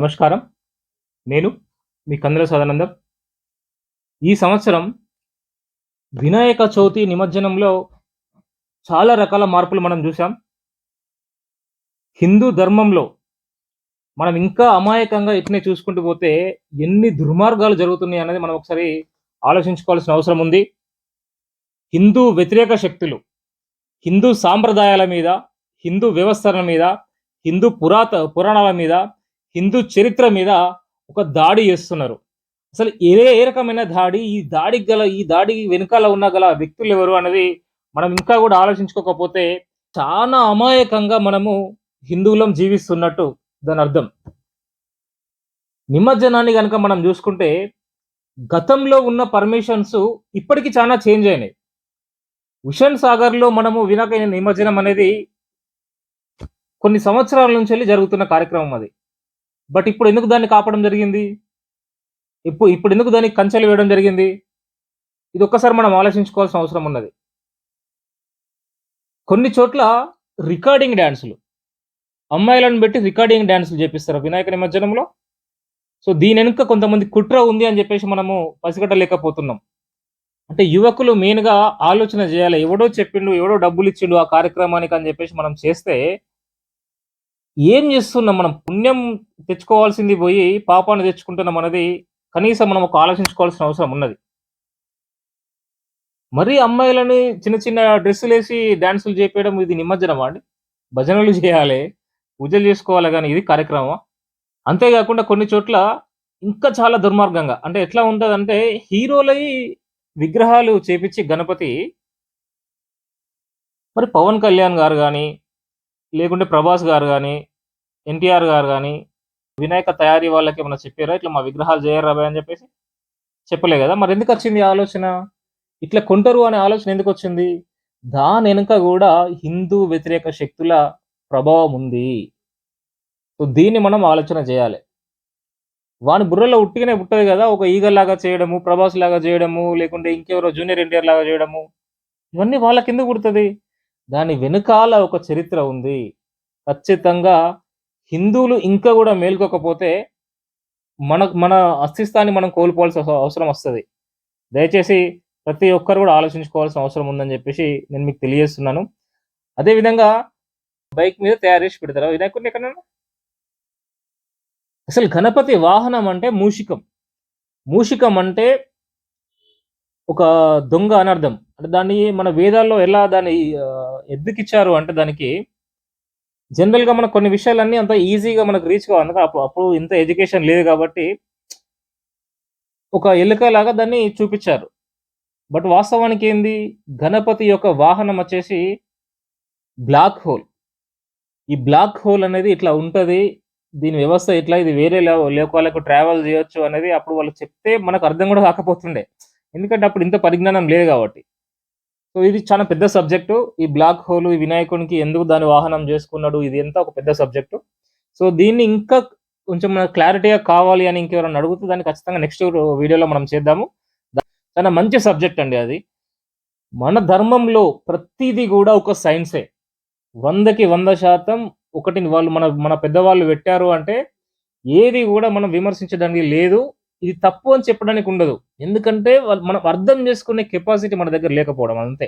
నమస్కారం. నేను మీ కందుల సదానందం. ఈ సంవత్సరం వినాయక చవితి నిమజ్జనంలో చాలా రకాల మార్పులు మనం చూసాం హిందూ ధర్మంలో మనం ఇంకా అమాయకంగా ఇట్నే చూసుకుంటూ పోతే ఎన్ని దుర్మార్గాలు జరుగుతున్నాయి అనేది మనం ఒకసారి ఆలోచించుకోవాల్సిన అవసరం ఉంది. హిందూ వ్యతిరేక శక్తులు హిందూ సాంప్రదాయాల మీద హిందూ వ్యవస్థల మీద హిందూ పురాత పురాణాల మీద హిందూ చరిత్ర మీద ఒక దాడి చేస్తున్నారు. అసలు ఏ ఏ రకమైన దాడి ఈ దాడికి గల ఈ దాడి వెనుకాల ఉన్న గల వ్యక్తులు ఎవరు అనేది మనం ఇంకా కూడా ఆలోచించుకోకపోతే చాలా అమాయకంగా మనము హిందువులం జీవిస్తున్నట్టు దాని అర్థం. నిమజ్జనాన్ని కనుక మనం చూసుకుంటే గతంలో ఉన్న పర్మిషన్స్ ఇప్పటికి చాలా చేంజ్ అయినాయి. హుషన్ సాగర్లో మనము వినకైన నిమజ్జనం అనేది కొన్ని సంవత్సరాల నుంచి వెళ్ళి జరుగుతున్న కార్యక్రమం అది. బట్ ఇప్పుడు ఎందుకు దాన్ని కాపడం జరిగింది? ఇప్పుడు ఇప్పుడు ఎందుకు దానికి కంచెలు వేయడం జరిగింది? ఇది ఒక్కసారి మనం ఆలోచించుకోవాల్సిన అవసరం ఉన్నది. కొన్ని చోట్ల రికార్డింగ్ డ్యాన్సులు అమ్మాయిలను పెట్టి రికార్డింగ్ డ్యాన్సులు చేపిస్తారు వినాయక నిమజ్జనంలో. సో దీని వెనుక కొంతమంది కుట్ర ఉంది అని చెప్పేసి మనము పసిగట్టలేకపోతున్నాం. అంటే యువకులు మెయిన్గా ఆలోచన చేయాలి. ఎవడో చెప్పిండు ఎవడో డబ్బులు ఇచ్చిండు ఆ కార్యక్రమానికి అని చెప్పేసి మనం చేస్తే ఏం చేస్తున్నాం? మనం పుణ్యం తెచ్చుకోవాల్సింది పోయి పాపాన్ని తెచ్చుకుంటున్నాం అనేది కనీసం మనం ఒక ఆలోచించుకోవాల్సిన అవసరం ఉన్నది. మరి అమ్మాయిలని చిన్న చిన్న డ్రెస్సులు వేసి డ్యాన్సులు చేపేయడం ఇది నిమజ్జనమా అండి? భజనలు చేయాలి పూజలు చేసుకోవాలి కానీ ఇది కార్యక్రమం అంతేకాకుండా కొన్ని చోట్ల ఇంకా చాలా దుర్మార్గంగా అంటే ఎట్లా ఉంటుంది అంటే హీరోలై విగ్రహాలు చేపించి గణపతి మరి పవన్ కళ్యాణ్ గారు కానీ లేకుంటే ప్రభాస్ గారు కానీ ఎన్టీఆర్ గారు కానీ వినాయక తయారీ వాళ్ళకి ఏమైనా చెప్పారా? ఇట్లా మా విగ్రహాలు చేయరా అని చెప్పేసి? చెప్పలే కదా. మరి ఎందుకు వచ్చింది ఆలోచన? ఇట్లా కొంటారు అనే ఆలోచన ఎందుకు వచ్చింది? దాని వెనుక కూడా హిందూ వ్యతిరేక శక్తుల ప్రభావం ఉంది. సో దీన్ని మనం ఆలోచన చేయాలి. వాని బుర్రలో ఉట్టిగానే పుట్టదు కదా. ఒక ఈగల్లాగా చేయడము ప్రభాస్ లాగా చేయడము లేకుంటే ఇంకెవరో జూనియర్ ఎన్టీఆర్ లాగా చేయడము. ఇవన్నీ వాళ్ళకి ఎందుకు పుడుతుంది? దాని వెనుకాల ఒక చరిత్ర ఉంది. ఖచ్చితంగా హిందువులు ఇంకా కూడా మేల్కోకపోతే మన మన అస్తిత్వాన్ని మనం కోల్పోవాల్సిన అవసరం వస్తుంది. దయచేసి ప్రతి ఒక్కరు కూడా ఆలోచించుకోవాల్సిన అవసరం ఉందని చెప్పేసి నేను మీకు తెలియజేస్తున్నాను. అదేవిధంగా బైక్ మీద తయారు చేసి పెడతారా? వినాయకుడిని ఎక్కడైనా? అసలు గణపతి వాహనం అంటే మూషికం. మూషికం అంటే ఒక దొంగ అనర్థం. అంటే దాన్ని మన వేదాల్లో ఎలా దాన్ని ఎద్దుకిచ్చారు అంటే దానికి జనరల్గా మనకు కొన్ని విషయాలన్నీ అంత ఈజీగా మనకు రీచ్ కావాలి అందుకే అప్పుడు అప్పుడు ఇంత ఎడ్యుకేషన్ లేదు కాబట్టి ఒక ఎలుక లాగా దాన్ని చూపించారు. బట్ వాస్తవానికి ఏంది? గణపతి యొక్క వాహనం వచ్చేసి బ్లాక్ హోల్. ఈ బ్లాక్ హోల్ అనేది ఇట్లా ఉంటుంది. దీని వ్యవస్థ ఇట్లా ఇది వేరే లోకాలకు ట్రావెల్ చేయొచ్చు అనేది అప్పుడు వాళ్ళు చెప్తే మనకు అర్థం కూడా కాకపోతుండే. ఎందుకంటే అప్పుడు ఇంత పరిజ్ఞానం లేదు కాబట్టి. సో ఇది చాలా పెద్ద సబ్జెక్టు. ఈ బ్లాక్ హోల్ ఈ వినాయకునికి ఎందుకు దాని వాహనం చేసుకున్నాడు ఇది ఎంత ఒక పెద్ద సబ్జెక్టు. సో దీన్ని ఇంకా కొంచెం క్లారిటీగా కావాలి అని ఇంకెవరైనా అడుగుతే దాన్ని ఖచ్చితంగా నెక్స్ట్ వీడియోలో మనం చేద్దాము. చాలా మంచి సబ్జెక్ట్ అండి అది. మన ధర్మంలో ప్రతిదీ కూడా ఒక సైన్సే. వందకి వంద శాతం ఒకటిని వాళ్ళు మన మన పెద్దవాళ్ళు పెట్టారు అంటే ఏది కూడా మనం విమర్శించడానికి లేదు. ఇది తప్పు అని చెప్పడానికి ఉండదు. ఎందుకంటే మనం అర్థం చేసుకునే కెపాసిటీ మన దగ్గర లేకపోవడం అంతే.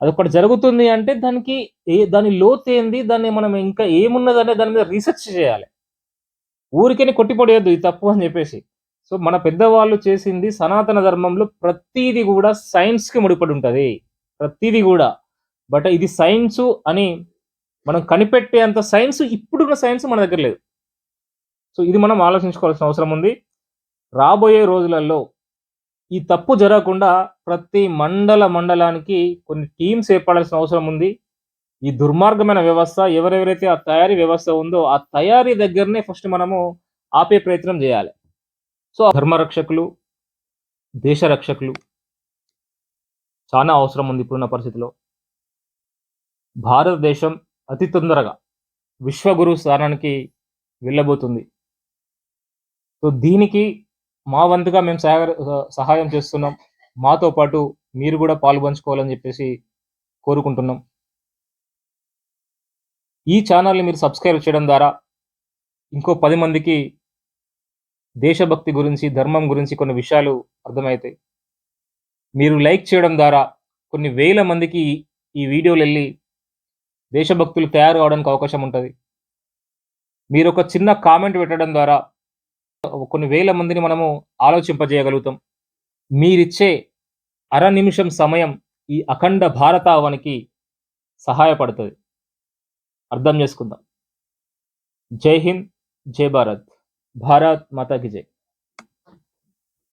అదొకటి జరుగుతుంది అంటే దానికి ఏ దాని లోతు ఏంది దాన్ని మనం ఇంకా ఏమున్నది దాని మీద రీసెర్చ్ చేయాలి. ఊరికేనే కొట్టిపడేయద్దు ఇది తప్పు అని చెప్పేసి. సో మన పెద్దవాళ్ళు చేసింది సనాతన ధర్మంలో ప్రతీది కూడా సైన్స్కి ముడిపడి ఉంటుంది. ప్రతీది కూడా. బట్ ఇది సైన్స్ అని మనం కనిపెట్టేంత సైన్స్ ఇప్పుడున్న సైన్స్ మన దగ్గర లేదు. సో ఇది మనం ఆలోచించుకోవాల్సిన అవసరం ఉంది. రాబోయే రోజులలో ఈ తప్పు జరగకుండా ప్రతి మండల మండలానికి కొన్ని టీమ్స్ ఏర్పడాల్సిన అవసరం ఉంది. ఈ దుర్మార్గమైన వ్యవస్థ ఎవరెవరైతే ఆ తయారీ వ్యవస్థ ఉందో ఆ తయారీ దగ్గరనే ఫస్ట్ మనము ఆపే ప్రయత్నం చేయాలి. సో ధర్మరక్షకులు దేశ రక్షకులు చాలా అవసరం ఉంది ఇప్పుడున్న పరిస్థితిలో. భారతదేశం అతి తొందరగా విశ్వగురు స్థానానికి వెళ్ళబోతుంది. సో దీనికి మా వంతుగా మేము సహాయ సహాయం చేస్తున్నాం. మాతో పాటు మీరు కూడా పాల్పంచుకోవాలని చెప్పేసి కోరుకుంటున్నాం. ఈ ఛానల్ని మీరు సబ్స్క్రైబ్ చేయడం ద్వారా ఇంకో పది మందికి దేశభక్తి గురించి, ధర్మం గురించి కొన్ని విషయాలు అర్థమవుతాయి. మీరు లైక్ చేయడం ద్వారా కొన్ని వేల మందికి ఈ వీడియోలు వెళ్ళి దేశభక్తులు తయారు అవడానికి అవకాశం ఉంటుంది. మీరు ఒక చిన్న కామెంట్ పెట్టడం ద్వారా కొన్ని వేల మందిని మనము ఆలోచింపజేయగలుగుతాం. మీరిచ్చే అర నిమిషం సమయం ఈ అఖండ భారతావనికి సహాయపడుతుంది అర్థం చేసుకుందాం. జై హింద్, జై భారత్. భారత్ మాతాకి జై.